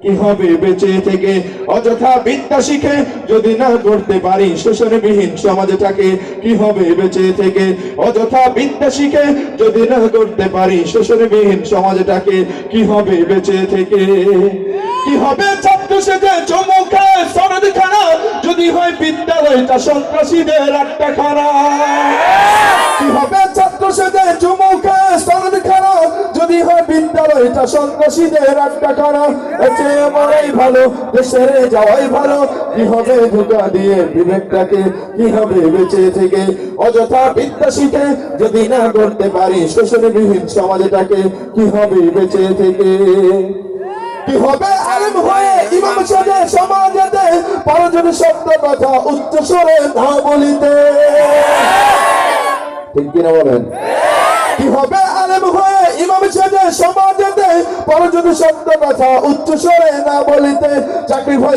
কি হবে বেঁচে থেকে? অযথা বিদ্যা শিখে যদি না করতে পারি শোষণবিহীন সমাজটাকে, কি হবে বেঁচে থেকে? অযথা বিদ্যা শিখে যদি না করতে পারি শোষণবিহীন সমাজটাকে, কি হবে বেঁচে থেকে? কি হবে ছাত্র সেজে চমুখে সনদ খানা যদি হয় বিদ্যালয়টা সন্ত্রাসীদের একটা খানা কি হবে ছাত্র সেজে চমুখে সনদ খানা যদি হয় বিদ্যালয়টা সন্ত্রাসীদের খানা এতে মরাই ভালো, দেশের যাওয়াই ভালো। কি হবে ধোকা দিয়ে বিবেকটাকে, কি হবে বেঁচে থেকে? অযথা যদি না করতে পারি সমাজটাকে কি হবে বেঁচে থেকে? কি হবে আলেম হয়ে ইমাম কথা বলিতে। হয়ে সাজে সমাজেতে পরজন সত্য কথা না বলিতে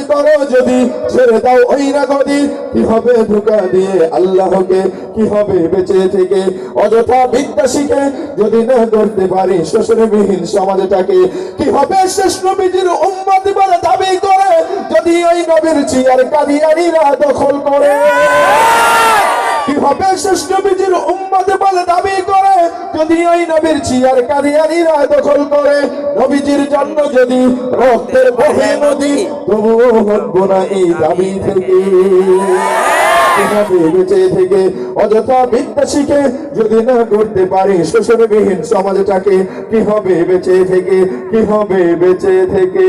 করো যদি, ছেড়ে দাও ওই না কি হবে ধোকা দিয়ে আল্লাহকে কি হবে বেঁচে থেকে অযথা বিদ্যা শিখে যদি না করতে পারি সমাজটাকে কি হবে শেষ নবীজির উম্মত বলে দাবি করে যদি ওই নবীর চিয়ার কাদিয়ানিরা দখল করে? কি হবে শেষ নবীজির উম্মত বলে দাবি করে যদি ওই নবীর চিয়ার কাদিয়ানিরা দখল করে? নবীজির জন্য যদি রক্তের বহে নদী। তবুও হব না এই দাবি থেকে। কীভাবে বেঁচে থেকে অযথা বিদ্যা শিখে যদি না করতে পারি শোষণবিহীন সমাজটাকে কি হবে বেঁচে থেকে? কি হবে বেঁচে থেকে?